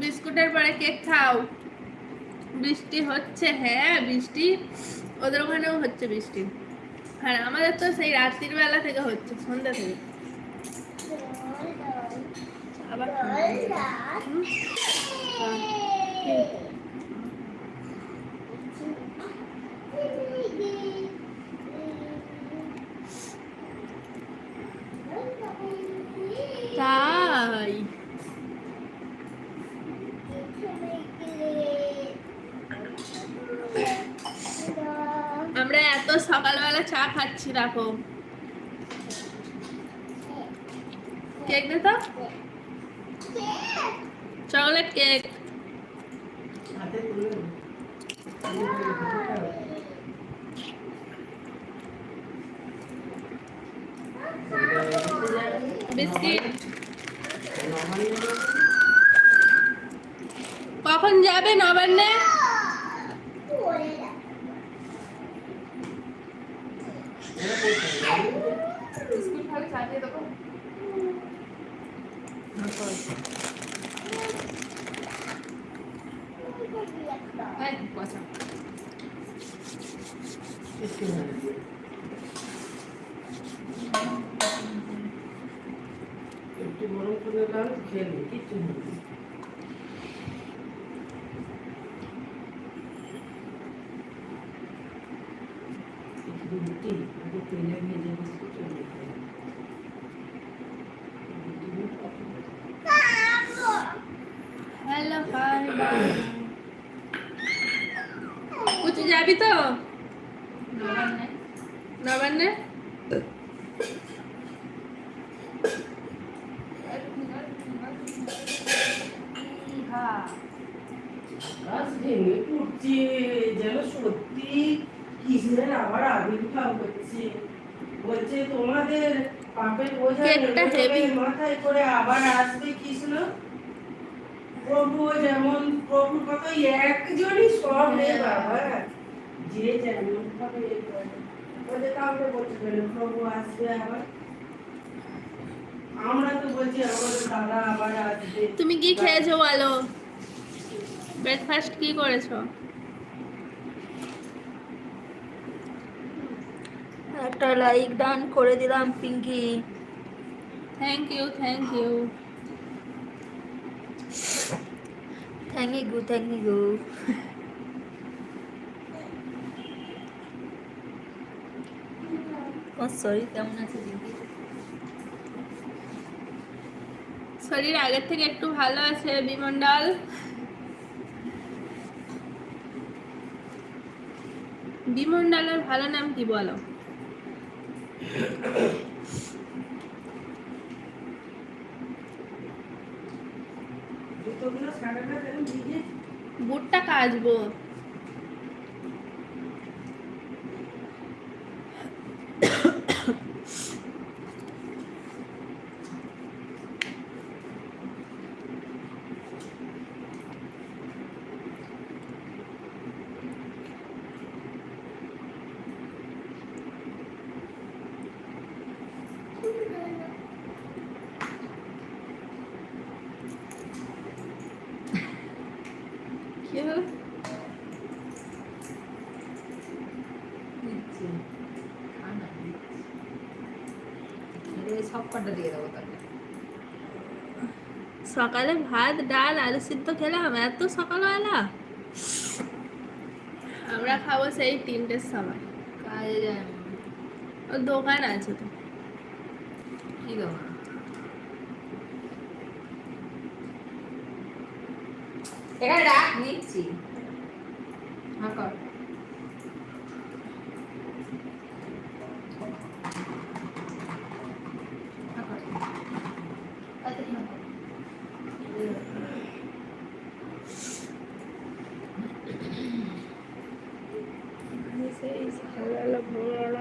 বিস্কুটের পরে কেক খাও। বৃষ্টি হচ্ছে হ্যাঁ বৃষ্টি। ওদের ওখানেও হচ্ছে বৃষ্টি। আর আমাদের তো সেই রাত্রির বেলা থেকে হচ্ছে, সন্ধ্যা থেকে। আবার আমরা এত সকালবেলা চা খাচ্ছি, দেখো। কেক দে তো। Chocolate cake. বিস্কিট। কখন যাবে নবান্নে? বিস্কুট খাবে চা দিয়ে দেবো। একটু গরম করে দাও খেয়ে কিছু নেই একটু রুটি একটু তেলে ভেজে বিস্কুট চলে খাই হ্যালো হাই কুচি যাবি তো নবান্নে গাছ ভেঙে পড়ছে যেন সত্যি কৃষ্ণের আবার আবির্ভাব হচ্ছে। বলছে তোমাদের পাপের বোঝা মাথায় করে আবার আসবে কৃষ্ণ প্রভু যেমন একজনই সব রে বাবা। যে যেমন ভাবে কাউকে প্রভু আসবে আবার? আমরা তো বলছি আমাদের দাদা আবার আসবে। তুমি কি খেয়েছো বলো? ব্রেকফাস্ট কি করেছ? একটা লাইক ডান করে দিলাম Pinki. Thank you thank you thank you thank you শরীর কেমন আছে দিদি শরীর আগের থেকে একটু ভালো আছে বিমন্ডল বিমন্ডলের ভালো নাম কি বলো? বুটটা কাচবো কি হলো দিচ্ছি ঠান্ডা দিচ্ছি এই সব কটা দিয়ে দেবো সকালে ভাত, ডাল, আলু সিদ্ধ খেলাম, এত সকালবেলা। আমরা খাব সেই তিনটের সময়। দোকান আছে তো। কি দেবো এখানে রাখ নিচ্ছি। হ্যাঁ হ্যাঁ। সেই সকালবেলা ভোরবেলা